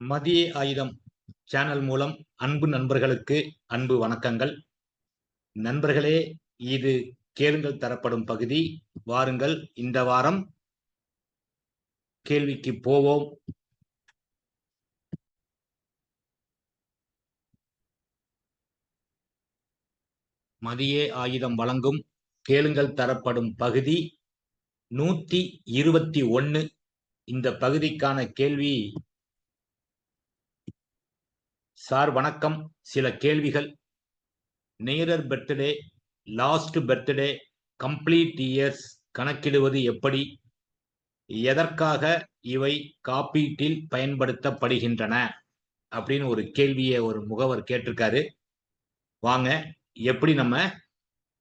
மதிய ஆயுதம் சேனல் மூலம் அன்பு நண்பர்களுக்கு அன்பு வணக்கங்கள். நண்பர்களே இது கேளுங்கள் தரப்படும் பகுதி. வாருங்கள் இந்த வாரம் கேள்விக்கு போவோம். மதிய ஆயுதம் வழங்கும் கேளுங்கள் தரப்படும் பகுதி நூத்தி இருபத்தி ஒன்னு. இந்த பகுதிக்கான கேள்வி சார் வணக்கம். சில கேள்விகள். நேரர் birthday last birthday complete years கணக்கிடுவது எப்படி? எதற்காக இவை காப்பீட்டில் பயன்படுத்தப்படுகின்றன? அப்படின்னு ஒரு கேள்வியை ஒரு முகவர் கேட்டிருக்காரு. வாங்க எப்படி நம்ம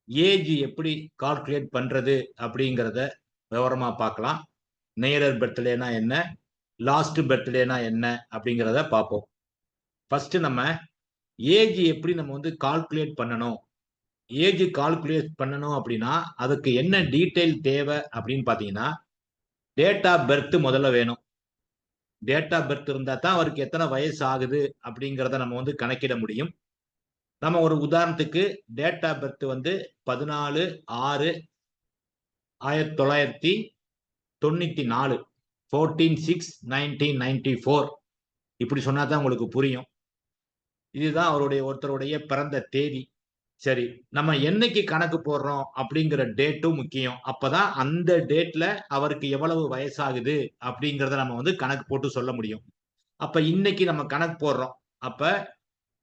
ஏஜ் எப்படி கால்குலேட் பண்றது அப்படிங்கிறத விவரமா பார்க்கலாம். நேரர் பர்த்டேனா என்ன? லாஸ்ட் பர்த்டேனா என்ன அப்படிங்கிறத பார்ப்போம். ஃபர்ஸ்ட் நம்ம ஏஜ் எப்படி நம்ம வந்து கால்குலேட் பண்ணணும்? ஏஜ் கால்குலேட் பண்ணணும் அப்படின்னா அதுக்கு என்ன டீட்டெயில் தேவை அப்படின்னு பார்த்தீங்கன்னா டேட் ஆஃப் பர்த் முதல்ல வேணும். டேட் ஆஃப் பர்த் இருந்தால் தான் அவருக்கு எத்தனை வயசு ஆகுது அப்படிங்கிறத நம்ம வந்து கணக்கிட முடியும். நம்ம ஒரு உதாரணத்துக்கு டேட் ஆஃப் பர்த் வந்து பதினாலு ஆறு ஆயிரத்தி தொள்ளாயிரத்தி தொண்ணூற்றி நாலு fourteen six nineteen ninety four இப்படி சொன்னா தான் உங்களுக்கு புரியும். இதுதான் அவருடைய ஒருத்தருடைய பிறந்த தேதி. சரி நம்ம என்னைக்கு கணக்கு போடுறோம் அப்படிங்கிற டேட்டும் முக்கியம். அப்பதான் அந்த டேட்ல அவருக்கு எவ்வளவு வயசாகுது அப்படிங்கிறத நம்ம வந்து கணக்கு போட்டு சொல்ல முடியும். அப்ப இன்னைக்கு நம்ம கணக்கு போடுறோம். அப்ப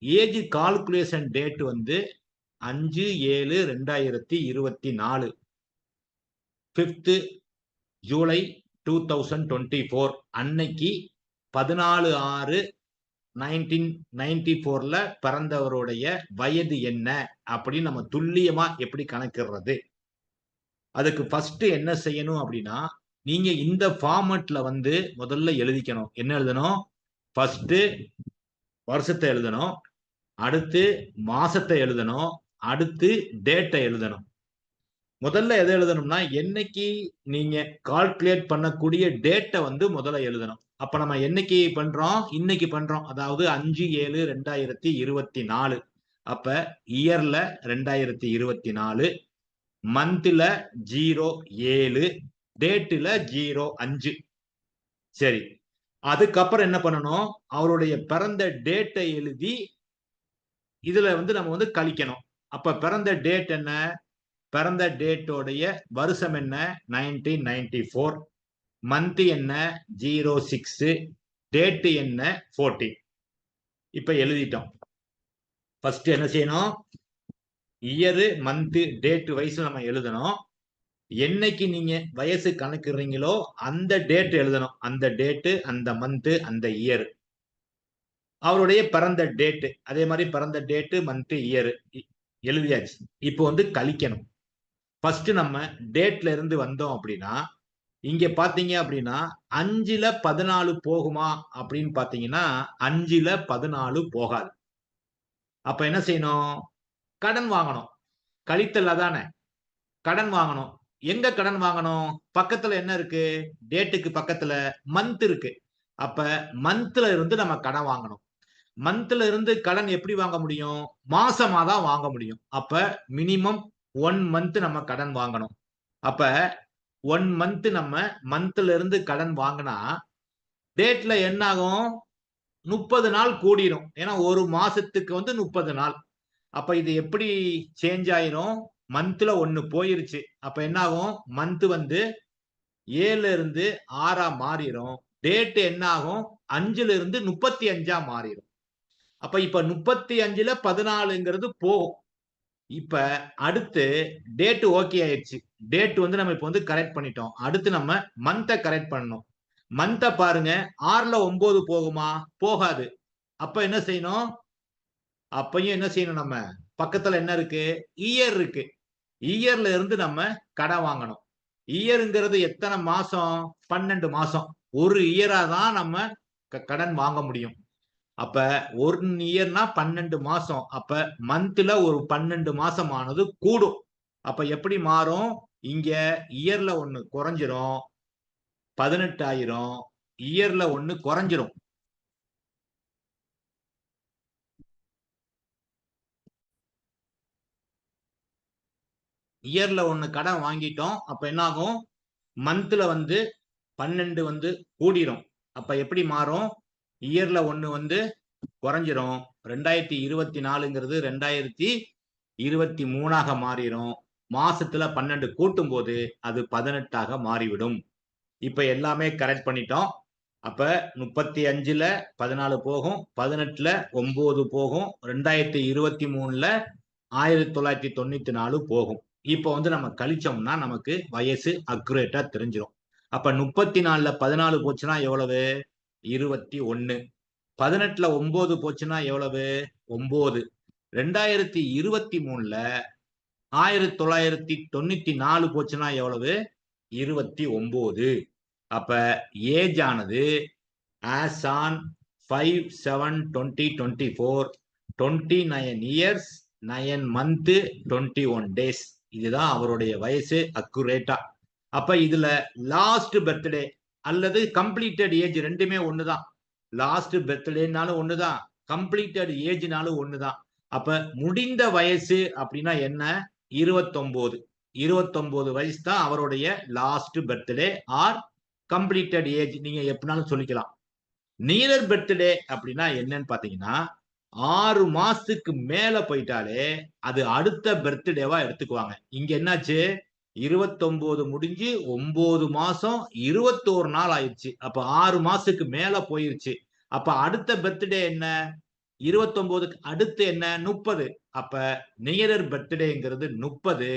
ஏஜ் கால்குலேஷன் டேட் வந்து அஞ்சு ஏழு ரெண்டாயிரத்தி இருபத்தி நாலு. Fifth July two thousand twenty four அன்னைக்கு பதினாலு ஆறு நைன்டீன் நைன்டி ஃபோர்ல பிறந்தவருடைய வயது என்ன அப்படின்னு நம்ம துல்லியமா எப்படி கணக்கிடுறது? அதுக்கு ஃபர்ஸ்ட் என்ன செய்யணும் அப்படின்னா நீங்க இந்த ஃபார்மட்ல வந்து முதல்ல எழுதிக்கணும். என்ன எழுதணும்? ஃபர்ஸ்ட் வருஷத்தை எழுதணும். அடுத்து மாசத்தை எழுதணும். அடுத்து டேட்டை எழுதணும். முதல்ல எதை எழுதணும்னா என்னைக்கு நீங்க கால்குலேட் பண்ணக்கூடிய டேட்டை வந்து முதல்ல எழுதணும். அப்ப நம்ம என்னைக்கு பண்றோம்? இன்னைக்கு பண்றோம். அதாவது அஞ்சு ஏழு ரெண்டாயிரத்தி இருபத்தி நாலு அப்ப இயர்ல ரெண்டாயிரத்தி இருபத்தி நாலு மந்த்ல ஜீரோ ஏழு டேட்டுல ஜீரோ அஞ்சு. சரி. அதுக்கப்புறம் என்ன பண்ணணும்? அவருடைய பிறந்த டேட்டை எழுதி இதுல வந்து நம்ம வந்து கழிக்கணும். அப்ப பிறந்த டேட் என்ன? பிறந்த டேட்டோடைய வருஷம் என்ன? நைன்டீன் நைன்டி ஃபோர் மந்த் என்ன? ஜீரோ சிக்ஸ் டேட்டு என்ன? ஃபோர்டீன் இப்ப எழுதிட்டோம். ஃபர்ஸ்ட் என்ன செய்யணும்? இயரு மந்த்து டேட்டு வயசு நம்ம எழுதணும். என்னைக்கு நீங்க வயசு கணக்குறீங்களோ அந்த டேட் எழுதணும். அந்த டேட்டு அந்த மந்த்து அந்த இயர் அவருடைய பிறந்த டேட்டு அதே மாதிரி பிறந்த டேட்டு மந்த்து இயர் எழுதியாச்சு. இப்போ வந்து கழிக்கணும். ஃபர்ஸ்ட் நம்ம டேட்ல இருந்து வந்தோம் அப்படின்னா இங்க பாத்தீங்க அப்படின்னா அஞ்சுல பதினாலு போகுமா அப்படின்னு பாத்தீங்கன்னா அஞ்சுல பதினாலு போகாது. அப்ப என்ன செய்யணும்? கடன் வாங்கணும். கழித்தல்ல தானே. கடன் வாங்கணும். எங்க கடன் வாங்கணும்? பக்கத்துல என்ன இருக்கு? டேட்டுக்கு பக்கத்துல மந்த் இருக்கு. அப்ப மந்த்ல இருந்து நம்ம கடன் வாங்கணும். மந்த்ல இருந்து கடன் எப்படி வாங்க முடியும்? மாசமா தான் வாங்க முடியும். அப்ப மினிமம் ஒன் மந்த் நம்ம கடன் வாங்கணும். அப்ப ஒன் மந்த் நம்ம மந்த்ல இருந்து கடன் வாங்கினா டேட்ல என்ன ஆகும்? முப்பது நாள் கூடிடும் ஏன்னா ஒரு மாசத்துக்கு வந்து முப்பது நாள். அப்ப இது எப்படி சேஞ்ச் ஆயிரும்? மந்த்ல ஒன்னு போயிருச்சு. அப்ப என்ன ஆகும்? மந்த் வந்து ஏழுல இருந்து ஆறா மாறிடும் டேட் என்ன ஆகும்? அஞ்சுல இருந்து முப்பத்தி அஞ்சா மாறிடும் அப்ப இப்ப முப்பத்தி அஞ்சுல பதினாலுங்கிறது போகும். இப்ப அடுத்து டேட் ஓகே ஆயிடுச்சு. டேட் வந்து நம்ம இப்ப வந்து கரெக்ட் பண்ணிட்டோம். அடுத்து நம்ம மந்த்தை கரெக்ட் பண்ணணும். மந்த்தை பாருங்க. ஆறுல ஒன்பது போகுமா? போகாது. அப்ப என்ன செய்யணும்? அப்பையும் என்ன செய்யணும் நம்ம? பக்கத்துல என்ன இருக்கு? இயர் இருக்கு. இயர்ல இருந்து நம்ம கடன் வாங்கணும். இயருங்கிறது எத்தனை மாசம்? பன்னெண்டு மாசம். ஒரு இயரா தான் நம்ம கடன் வாங்க முடியும். அப்ப ஒன் இயர்னா பன்னெண்டு மாசம். அப்ப மந்த்ல ஒரு பன்னெண்டு மாசம் கூடும். அப்ப எப்படி மாறும்? இங்க இயர்ல ஒண்ணு குறைஞ்சிரும். பதினெட்டாயிரம். இயர்ல ஒண்ணு குறைஞ்சிரும். இயர்ல ஒண்ணு கடன் வாங்கிட்டோம். அப்ப என்ன ஆகும் மந்த்ல வந்து பன்னெண்டு வந்து கூடிரும். அப்ப எப்படி மாறும்? இயர்ல ஒண்ணு வந்து குறைஞ்சிரும். ரெண்டாயிரத்தி இருபத்தி நாலுங்கிறது ரெண்டாயிரத்தி இருபத்தி மூணாக மாறிடும் மாசத்துல பன்னெண்டு கூட்டும் போது அது பதினெட்டாக மாறிவிடும். இப்ப எல்லாமே கரெக்ட் பண்ணிட்டோம். அப்ப முப்பத்தி அஞ்சுல பதினாலு போகும். பதினெட்டுல ஒன்பது போகும். ரெண்டாயிரத்தி இருபத்தி மூணுல ஆயிரத்தி தொள்ளாயிரத்தி தொண்ணூத்தி நாலு போகும். இப்போ வந்து நம்ம கழிச்சோம்னா நமக்கு வயசு அக்குரேட்டா தெரிஞ்சிடும் அப்ப முப்பத்தி நாலுல பதினாலு போச்சுன்னா எவ்வளவு? இருபத்தி ஒன்னு பதினெட்டுல ஒன்பது போச்சுன்னா எவ்வளவு? ஒன்பது ரெண்டாயிரத்தி இருபத்தி மூணுல ஆயிரத்தி தொள்ளாயிரத்தி தொண்ணூத்தி நாலு போச்சுன்னா எவ்வளவு? இருபத்தி ஒன்பது அப்ப ஏஜ் ஆனது as on five seven twenty twenty four twenty nine years nine month twenty one days இதுதான் அவருடைய வயசு அக்குரேட்டா அப்ப இதுல லாஸ்ட் பர்த்டே அல்லது கம்ப்ளீட்டட் ஏஜ் ரெண்டுமே ஒண்ணுதான். லாஸ்ட் பர்த்டேனாலும் ஒண்ணுதான். கம்ப்ளீட்டட் ஏஜ்னாலும் ஒண்ணுதான். அப்ப முடிந்த வயசு அப்படின்னா என்ன? இருபத்தொன்பது இருபத்தொன்பது வயசு தான் அவருடைய last birthday or completed age நீங்க எப்படினாலும் சொல்லிக்கலாம். நீரர் பர்த்டே அப்படின்னா என்னன்னு பாத்தீங்கன்னா ஆறு மாசத்துக்கு மேல போயிட்டாலே அது அடுத்த பர்த்டேவா எடுத்துக்குவாங்க. இங்க என்னாச்சு? இருபத்தொன்பது முடிஞ்சு ஒன்பது மாசம் இருபத்தோரு நாள் ஆயிடுச்சு. அப்ப ஆறு மாசத்துக்கு மேல போயிருச்சு. அப்ப அடுத்த பர்த்டே என்ன? இருபத்தொன்பதுக்கு அடுத்து என்ன? முப்பது. அப்ப நியரர் பர்த்டேங்கிறது முப்பது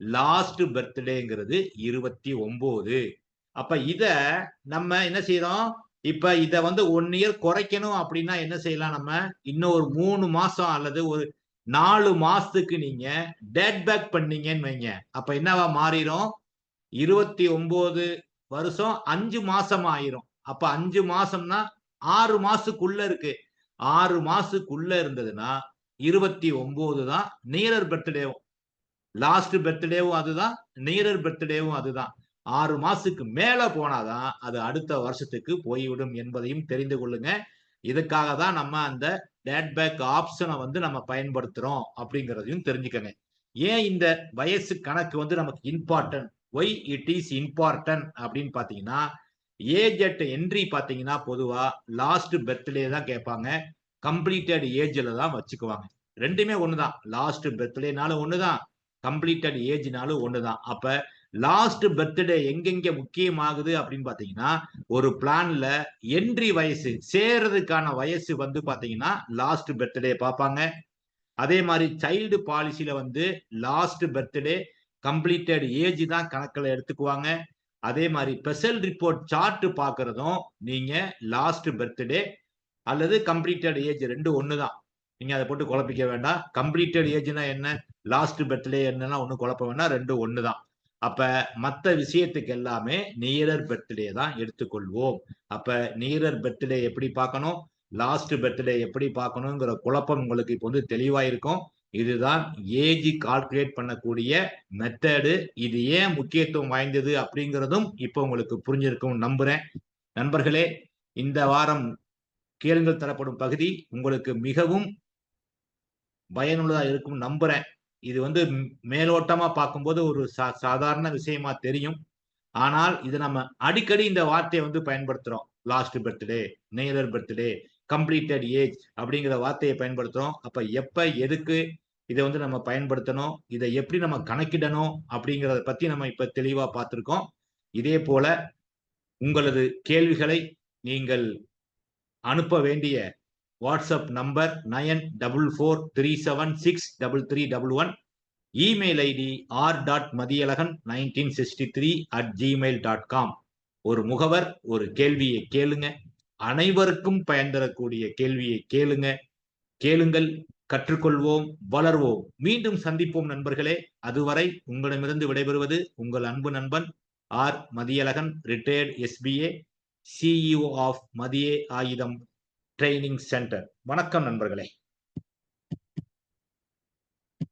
லாஸ்ட் பர்த்டேங்கிறது இருபத்தி ஒன்பது அப்ப இத நம்ம என்ன செய்யறோம் இப்ப இத வந்து ஒன் இயர் குறைக்கணும் அப்படின்னா என்ன செய்யலாம் நம்ம? இன்னும் ஒரு மூணு மாசம் அல்லது ஒரு நாலு மாசத்துக்கு நீங்க டேட் பேக் பண்ணீங்கன்னு வைங்க. அப்ப என்னவா மாறிடும் இருபத்தி ஒன்பது வருஷம் அஞ்சு மாசம் ஆயிரும். அப்ப அஞ்சு மாசம்னா ஆறு மாசத்துக்குள்ள இருக்கு. ஆறு மாசத்துக்குள்ள இருந்ததுன்னா இருபத்தி ஒன்பது தான் நீரர் பர்த்டேவும் லாஸ்ட் பர்த்டேவும் அதுதான் நீரர் பர்த்டேவும் அதுதான். ஆறு மாசத்துக்கு மேல போனாதான் அது அடுத்த வருஷத்துக்கு போய்விடும் என்பதையும் தெரிந்து கொள்ளுங்க. இதுக்காக தான் நம்ம அந்த டேட் பேக் ஆப்ஷனை வந்து நம்ம பயன்படுத்துறோம் அப்படிங்கிறதையும் தெரிஞ்சுக்கங்க. ஏன் இந்த வயசு கணக்கு வந்து நமக்கு important why it is important அப்படின்னு பார்த்தீங்கன்னா ஏஜ் அட் என்ட்ரி பார்த்தீங்கன்னா பொதுவாக லாஸ்ட் பர்த்டே தான் கேட்பாங்க. கம்ப்ளீட்டட் ஏஜில் தான் வச்சுக்குவாங்க. ரெண்டுமே ஒண்ணுதான். லாஸ்ட் பர்த்டேனாலும் தான் கம்ப்ளீட்டட் ஏஜ்னாலும் ஒன்று தான் அப்போ லாஸ்ட் பர்த்டே எங்கெங்க முக்கியமாகுது அப்படின்னு பாத்தீங்கன்னா ஒரு பிளான்ல என்ட்ரி வயசு சேர்றதுக்கான வயசு வந்து பாத்தீங்கன்னா லாஸ்ட் பர்த்டே பார்ப்பாங்க. அதே மாதிரி சைல்டு பாலிசியில வந்து லாஸ்ட் பர்த்டே கம்ப்ளீட்டட் ஏஜ் தான் கணக்கில் எடுத்துக்குவாங்க. அதே மாதிரி ஸ்பெஷல் ரிப்போர்ட் சார்ட் பார்க்கறதும் நீங்க லாஸ்ட் பர்த்டே அல்லது கம்ப்ளீட்டட் ஏஜ் ரெண்டு ஒன்று தான். நீங்க அதை போட்டு குழப்பிக்க வேண்டாம். கம்ப்ளீட்டட் ஏஜ்னா என்ன? லாஸ்ட் பர்த்டே என்னன்னா ஒன்றும் குழப்ப வேண்டாம். ரெண்டு ஒன்று தான். அப்ப மற்ற விஷயத்துக்கு எல்லாமே நீரர் பர்த்டே தான் எடுத்துக்கொள்வோம். அப்ப நீரர் பர்த்டே எப்படி பார்க்கணும்? லாஸ்ட் பர்த்டே எப்படி பார்க்கணுங்கிற குழப்பம் உங்களுக்கு இப்போ வந்து தெளிவா இருக்கும் இதுதான் ஏஜ் கால்குலேட் பண்ணக்கூடிய மெத்தடு இது ஏன் முக்கியத்துவம் வாய்ந்தது அப்படிங்கிறதும் இப்போ உங்களுக்கு புரிஞ்சிருக்கும் நம்புறேன். நண்பர்களே இந்த வாரம் கேளுங்கள் தரப்படும் பகுதி உங்களுக்கு மிகவும் பயனுள்ளதாக இருக்கும் நம்புறேன். இது வந்து மேலோட்டமா பார்க்கும்போது ஒரு சா சாதாரண விஷயமா தெரியும். ஆனால் இது நம்ம அடிக்கடி இந்த வார்த்தையை வந்து பயன்படுத்துறோம். லாஸ்ட் பர்த்டே நெய்லர் பர்த்டே கம்ப்ளீட்டட் ஏஜ் அப்படிங்கிற வார்த்தையை பயன்படுத்துறோம். அப்ப எப்ப எதுக்கு இதை வந்து நம்ம பயன்படுத்தணும்? இதை எப்படி நம்ம கணக்கிடணும்? அப்படிங்கிறத பத்தி நம்ம இப்ப தெளிவா பார்த்துருக்கோம். இதே போல உங்களது கேள்விகளை நீங்கள் அனுப்ப வேண்டிய WhatsApp number nine double four three seven six double three double one. Email ID R dot Mathiyazhagan nineteen sixty three at Gmail dot com ஒரு முகவர் ஒரு கேள்வியை கேளுங்க. அனைவருக்கும் பயன் தரக்கூடிய கேள்வியை கேளுங்க. கேளுங்கள் கற்றுக்கொள்வோம் வளர்வோம். மீண்டும் சந்திப்போம் நண்பர்களே. அதுவரை உங்களிடமிருந்து விடைபெறுவது உங்கள் அன்பு நண்பன் R Mathiyazhagan retired SBA CEO of மதியே ஆயுதம். Training centre. வணக்கம் நண்பர்களே.